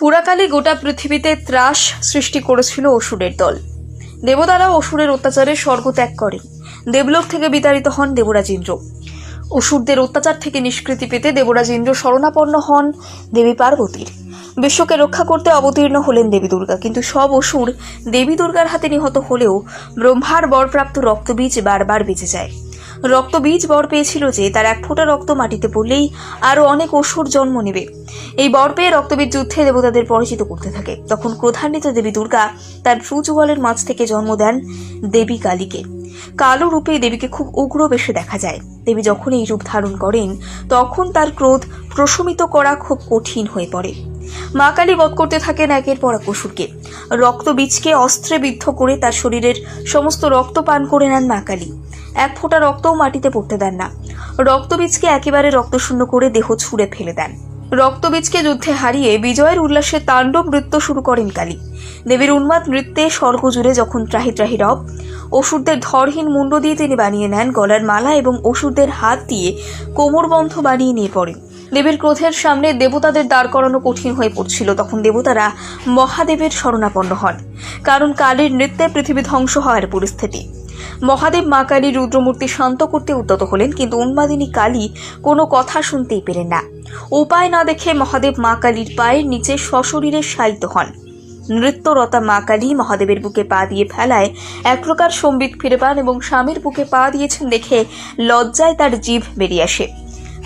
পুরাকালে গোটা পৃথিবীতে ত্রাস সৃষ্টি করেছিল অসুরের দল। দেবতারা অসুরের অত্যাচারে স্বর্গ ত্যাগ করেন। দেবলোক থেকে বিতাড়িত হন দেবরাজ ইন্দ্র। অসুরদের অত্যাচার থেকে নিষ্কৃতি পেতে দেবরাজ ইন্দ্র শরণাপন্ন হন দেবী পার্বতীর। বিশ্বকে রক্ষা করতে অবতীর্ণ হলেন দেবী দুর্গা, কিন্তু সব অসুর দেবী দুর্গার হাতে নিহত হলেও ব্রহ্মার বরপ্রাপ্ত রক্তবীজ বারবার বেঁচে যায়। রক্তবীজ বর পেয়েছিল যে তার এক ফোঁটা রক্ত মাটিতে পড়লেই আরও অনেক অসুর জন্ম নেবে। এই বর পেয়ে রক্তবীজ যুদ্ধে দেবতাদের পরিচিত করতে থাকে। তখন ক্রোধান্বিত দেবী দুর্গা তার ফ্রুচুগলের মাছ থেকে জন্ম দেন দেবী কালীকে। কালো রূপে দেবীকে খুব উগ্র বেশে দেখা যায়। দেবী যখন এই রূপ ধারণ করেন, তখন তার ক্রোধ প্রশমিত করা খুব কঠিন হয়ে পড়ে। মা কালী বধ করতে থাকেন একের পর এক অসুরকে। রক্তবীজকে অস্ত্রে বিদ্ধ করে তার শরীরের সমস্ত রক্ত পান করে নেন মা কালী। এক ফোঁটা রক্তও মাটিতে পড়তে দেন না। রক্তবীজকে একেবারে রক্তশূন্য করে দেহ ছুঁড়ে ফেলে দেন। রক্তবীজকে যুদ্ধে হারিয়ে বিজয়ের উল্লাসে তাণ্ডব নৃত্য শুরু করেন কালী। দেবীর উন্মাদ নৃত্যে স্বর্গ জুড়ে যখন ত্রাহি ত্রাহি রব, অসুরদের ধরহীন মুন্ড দিয়ে তিনি বানিয়ে নেন গলার মালা এবং অসুরদের হাত দিয়ে কোমরবন্ধ বানিয়ে নিয়ে পড়েন। দেবীর ক্রোধের সামনে দেবতাদের দাঁড় করানো কঠিন হয়ে পড়ছিল তখন দেবতারা মহাদেবের শরণাপন্ন হন। কারণ কালীর নৃত্যে পৃথিবী ধ্বংস হওয়ার পরিস্থিতি। মহাদেব মা কালী রুদ্রমূর্তি শান্ত করতে উদ্যত হলেন, কিন্তু উন্মাদিনী কালী কোনো কথা শুনতেই পেলেন না। উপায় না দেখে মহাদেব মা কালীর পায়ের নিচে সশরীরে শায়িত হন। নৃত্যরতা মা কালী মহাদেবের বুকে পা দিয়ে ফেলায় এক প্রকার সম্বিত ফিরে পান এবং স্বামীর বুকে পা দিয়েছেন দেখে লজ্জায় তার জিভ বেরিয়ে আসে।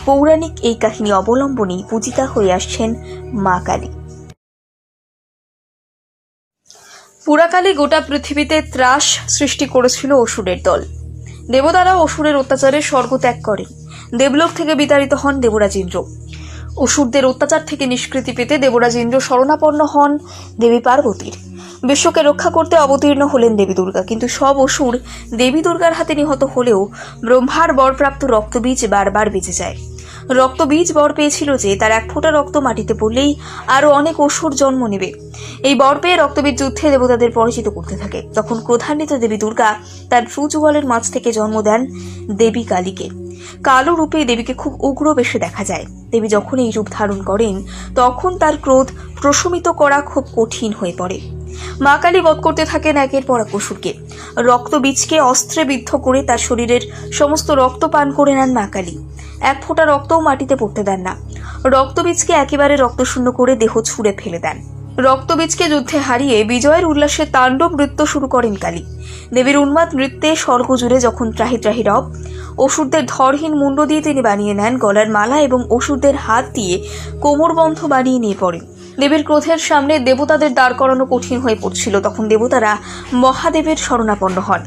পৌরাণিক এই কাহিনী অবলম্বনেই পূজিতা হয়ে আসছেন মা কালী। পুরাকালে গোটা পৃথিবীতে ত্রাস সৃষ্টি করেছিল অসুরের দল। দেবতারা অসুরের অত্যাচারে স্বর্গ ত্যাগ করেন। দেবলোক থেকে বিতাড়িত হন দেবরাজ ইন্দ্র অসুরদের অত্যাচার থেকে নিষ্কৃতি পেতে দেবরাজ ইন্দ্র শরণাপন্ন হন দেবী পার্বতীর। বিশ্বকে রক্ষা করতে অবতীর্ণ হলেন দেবী দুর্গা, কিন্তু সব অসুর দেবী দুর্গার হাতে নিহত হলেও ব্রহ্মার বরপ্রাপ্ত রক্তবীজ বারবার বেঁচে যায়। রক্তবীজ বর পেয়েছিল যে তার এক ফোঁটা রক্ত মাটিতে পড়লেই আরও অনেক অসুর জন্ম নেবে। এই বর পেয়ে রক্তবীজ যুদ্ধে দেবতাদের পরিচিত করতে থাকে। তখন ক্রোধান্বিত দেবী দুর্গা তার ফ্রুচুগলের মাছ থেকে জন্ম দেন দেবী কালীকে। কালো রূপে দেবীকে খুব উগ্র বেশে দেখা যায়। দেবী যখন এই রূপ ধারণ করেন, তখন তার ক্রোধ প্রশমিত করা খুব কঠিন হয়ে পড়ে। মা কালী বধ করতে থাকেন একের পর অসুরকে রক্তবীজকে অস্ত্রে বিদ্ধ করে তার শরীরের সমস্ত রক্ত পান করে নেন মা কালী। এক ফোঁটা রক্তও মাটিতে পড়তে দেন না। রক্তবীজকে একেবারে রক্তশূন্য করে দেহ ছুঁড়ে ফেলে দেন। রক্তবীজকে যুদ্ধে হারিয়ে বিজয়ের উল্লাসে তাণ্ডব নৃত্য শুরু করেন কালী। দেবীর উন্মাদ নৃত্যে স্বর্গ জুড়ে যখন ত্রাহি ত্রাহি রব, অসুরদের ধরহীন মুন্ড দিয়ে তিনি বানিয়ে নেন গলার মালা এবং অসুরদের হাত দিয়ে কোমরবন্ধ বানিয়ে নিয়ে পড়েন। দেবীর ক্রোধের সামনে দেবতাদের দাঁড় করানো কঠিন হয়ে পড়ছিল তখন দেবতারা মহাদেবের শরণাপন্ন হন।